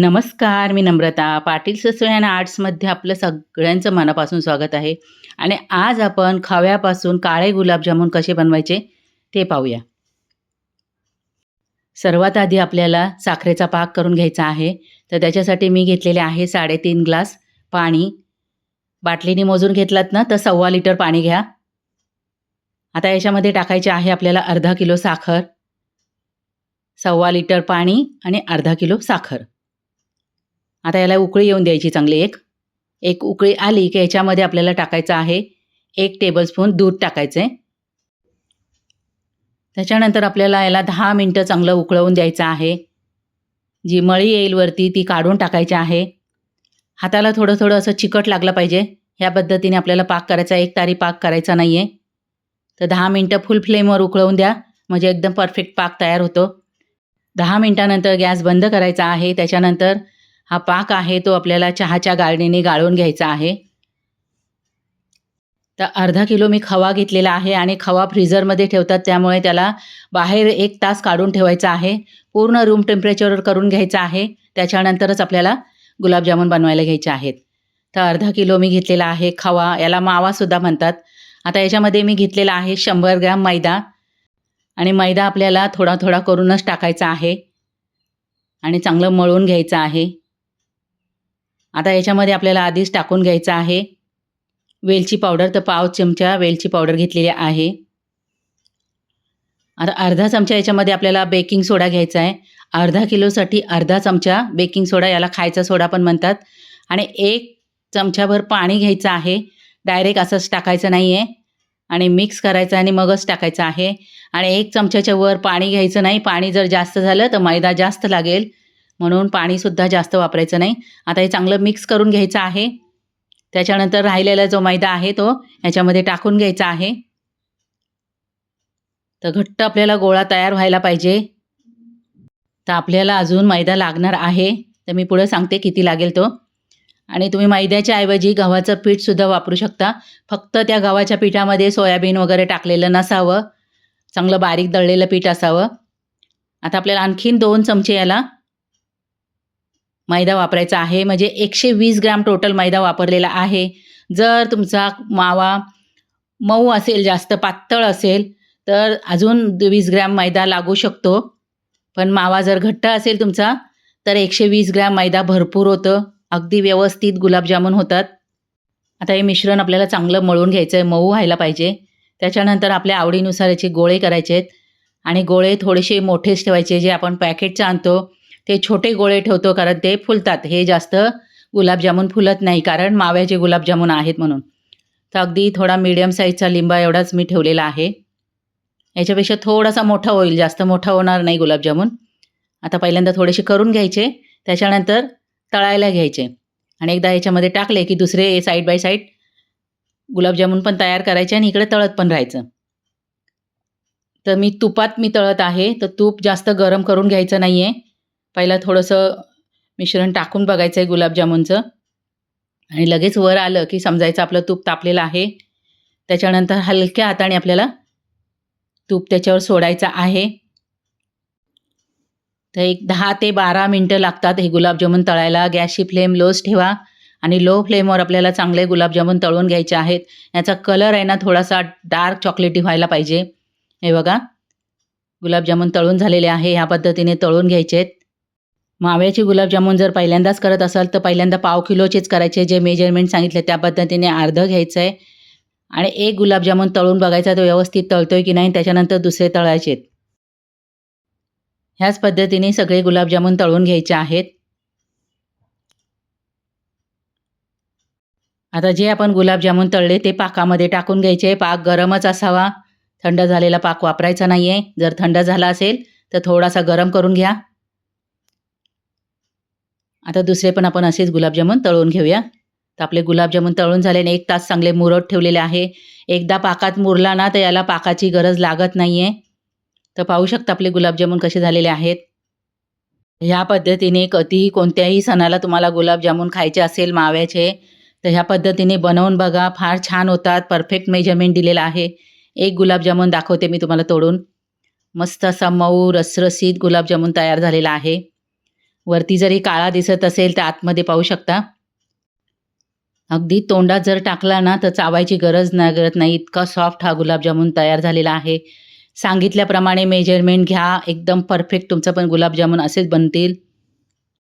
नमस्कार मी नम्रता. पाटील ससोय आणि आर्ट्समध्ये आपलं सगळ्यांचं मनापासून स्वागत आहे. आणि आज आपण खव्यापासून काळे गुलाबजामुन कसे बनवायचे ते पाहूया. सर्वात आधी आपल्याला साखरेचा पाक करून घ्यायचा आहे. तर त्याच्यासाठी मी घेतलेले आहे साडेतीन ग्लास पाणी. बाटलीने मोजून घेतलात ना तर सव्वा लिटर पाणी घ्या. आता याच्यामध्ये टाकायचे आहे आपल्याला अर्धा किलो साखर. सव्वा लिटर पाणी आणि अर्धा किलो साखर. आता याला उकळी येऊन द्यायची चांगली एक. एक उकळी आली की याच्यामध्ये आपल्याला टाकायचं आहे एक टेबलस्पून दूध टाकायचं आहे त्याच्यानंतर आपल्याला याला दहा मिनटं चांगलं उकळवून द्यायचं आहे. जी मळी येईल वरती ती काढून टाकायची आहे. हाताला थोडं थोडं असं चिकट लागलं पाहिजे. ह्या पद्धतीने आपल्याला पाक करायचा एक तारी पाक करायचा नाही आहे तर दहा मिनटं फुल फ्लेमवर उकळवून द्या. म्हणजे एकदम परफेक्ट पाक तयार होतो. दहा मिनटानंतर गॅस बंद करायचा आहे. त्याच्यानंतर हा पाक आहे तो आपल्याला चहाच्या गाळणीने गाळून घ्यायचा आहे. तर अर्धा किलो मी खवा घेतलेला आहे आणि खवा फ्रीझरमध्ये ठेवतात त्यामुळे त्याला बाहेर एक तास काढून ठेवायचा आहे. पूर्ण रूम टेम्परेचरवर करून घ्यायचा आहे. त्याच्यानंतरच आपल्याला गुलाबजामुन बनवायला घ्यायचे आहेत. तर अर्धा किलो मी घेतलेला आहे खवा याला मावासुद्धा म्हणतात. आता याच्यामध्ये मी घेतलेला आहे शंभर ग्रॅम मैदा आणि मैदा आपल्याला थोडा थोडा करूनच टाकायचा आहे. आणि चांगलं मळून घ्यायचं आहे. आता याच्यामध्ये आपल्याला आधीच टाकून घ्यायचं आहे. वेलची पावडर तर पाव चमचा वेलची पावडर घेतलेली आहे. आता अर्धा चमचा याच्यामध्ये आपल्याला बेकिंग सोडा घ्यायचा आहे. अर्धा किलोसाठी अर्धा चमचा बेकिंग सोडा याला खायचा सोडा पण म्हणतात. आणि एक चमचाभर पाणी घ्यायचं आहे. डायरेक्ट असंच टाकायचं नाही आहे आणि मिक्स करायचं आणि मगच टाकायचं आहे. आणि एक चमच्याच्या वर पाणी घ्यायचं नाही. पाणी जर जास्त झालं तर मैदा जास्त लागेल. म्हणून पाणीसुद्धा जास्त वापरायचं नाही. आता हे चांगलं मिक्स करून घ्यायचं आहे. त्याच्यानंतर राहिलेला जो मैदा आहे तो ह्याच्यामध्ये टाकून घ्यायचा आहे. तर घट्ट आपल्याला गोळा तयार व्हायला पाहिजे. तर आपल्याला अजून मैदा लागणार आहे. तर मी पुढं सांगते किती लागेल तो. आणि तुम्ही मैद्याच्या ऐवजी गव्हाचं पीठसुद्धा वापरू शकता. फक्त त्या गव्हाच्या पिठामध्ये सोयाबीन वगैरे टाकलेलं नसावं. चांगलं बारीक दळलेलं पीठ असावं. आता आपल्याला आणखीन दोन चमचे याला मैदा वापरायचा आहे. म्हणजे एकशे वीस ग्रॅम टोटल मैदा वापरलेला आहे. जर तुमचा मावा मऊ असेल जास्त पातळ असेल तर अजून वीस ग्रॅम मैदा लागू शकतो. पण मावा जर घट्ट असेल तुमचा तर एकशे वीस ग्रॅम मैदा भरपूर होतं. अगदी व्यवस्थित गुलाबजामुन होतात. आता हे मिश्रण आपल्याला चांगलं मळून घ्यायचं आहे मऊ व्हायला पाहिजे. त्याच्यानंतर आपल्या आवडीनुसार याचे गोळे करायचे आहेत आणि गोळे थोडेसे मोठेच ठेवायचे जे आपण पॅकेटचं आणतो. ते छोटे गोळे ठेवतो कारण ते फुलतात. हे जास्त गुलाबजामून फुलत नाही कारण माव्याचे गुलाबजामुन आहेत म्हणून. तर अगदी थोडा मीडियम साईजचा लिंबा एवढाच मी ठेवलेला आहे. याच्यापेक्षा थोडासा मोठा होईल. जास्त मोठा होणार नाही गुलाबजामून. आता पहिल्यांदा थोडेसे करून घ्यायचे. त्याच्यानंतर तळायला घ्यायचे. आणि एकदा याच्यामध्ये टाकले की दुसरे साईड बाय साईड गुलाबजामून पण तयार करायचे आणि इकडे तळत पण राहायचं. तर मी तुपात मी तळत आहे. तर तूप जास्त गरम करून घ्यायचं नाही आहे पहिला थोडंसं मिश्रण टाकून बघायचं आहे गुलाबजामुनचं. आणि लगेच वर आलं की समजायचं आपलं तूप तापलेलं आहे. त्याच्यानंतर हलक्या हाताने आपल्याला तूप त्याच्यावर सोडायचं आहे. तर एक दहा ते बारा मिनटं लागतात हे गुलाबजामुन तळायला. गॅसची फ्लेम लोच ठेवा आणि लो फ्लेमवर आपल्याला चांगले गुलाबजामुन तळून घ्यायचे आहेत. याचा कलर आहे ना थोडासा डार्क चॉकलेटी व्हायला पाहिजे. हे बघा. गुलाबजामुन तळून झालेले आहे. ह्या पद्धतीने तळून घ्यायचे आहेत माव्याचे गुलाबजामुन जर पहिल्यांदाच करत असाल तर पहिल्यांदा पाव किलोचेच करायचे जे मेजरमेंट सांगितले त्या पद्धतीने अर्धं घ्यायचं आहे आणि एक गुलाबजामुन तळून बघायचा तो व्यवस्थित तळतोय की नाही त्याच्यानंतर दुसरे तळायचे. आहेत ह्याच पद्धतीने सगळे गुलाबजामुन तळून घ्यायचे आहेत. आता जे आपण गुलाबजामुन तळले ते पाकामध्ये टाकून घ्यायचे. पाक गरमच असावा. थंड झालेला पाक वापरायचा नाही आहे जर थंड झाला असेल तर थोडासा गरम करून घ्या. आता दुसरे पण आपण असेच गुलाबजामुन तळून घेऊया. तर आपले गुलाबजामुन तळून झाल्याने एक तास चांगले मुरत ठेवलेले आहे. एकदा पाकात मुरला ना तर याला पाकाची गरज लागत नाही आहे तर पाहू शकता आपले गुलाबजामुन कसे झालेले आहेत. ह्या पद्धतीने कधीही कोणत्याही सणाला तुम्हाला गुलाबजामुन खायचे असेल माव्याचे तर ह्या पद्धतीने बनवून बघा. फार छान होतात. परफेक्ट मेजरमेंट दिलेलं आहे. एक गुलाबजामुन दाखवते मी तुम्हाला तोडून. मस्त असा मऊ रसरसीत गुलाबजामुन तयार झालेला आहे. वरती जरी काळा दिसत असेल तर आतमध्ये पाहू शकता. अगदी तोंडात जर टाकला ना तर चावायची गरज लागत नाही. इतका सॉफ्ट हा गुलाबजामुन तयार झालेला आहे. सांगितल्याप्रमाणे मेजरमेंट घ्या. एकदम परफेक्ट तुमचं पण गुलाबजामुन असेच बनतील.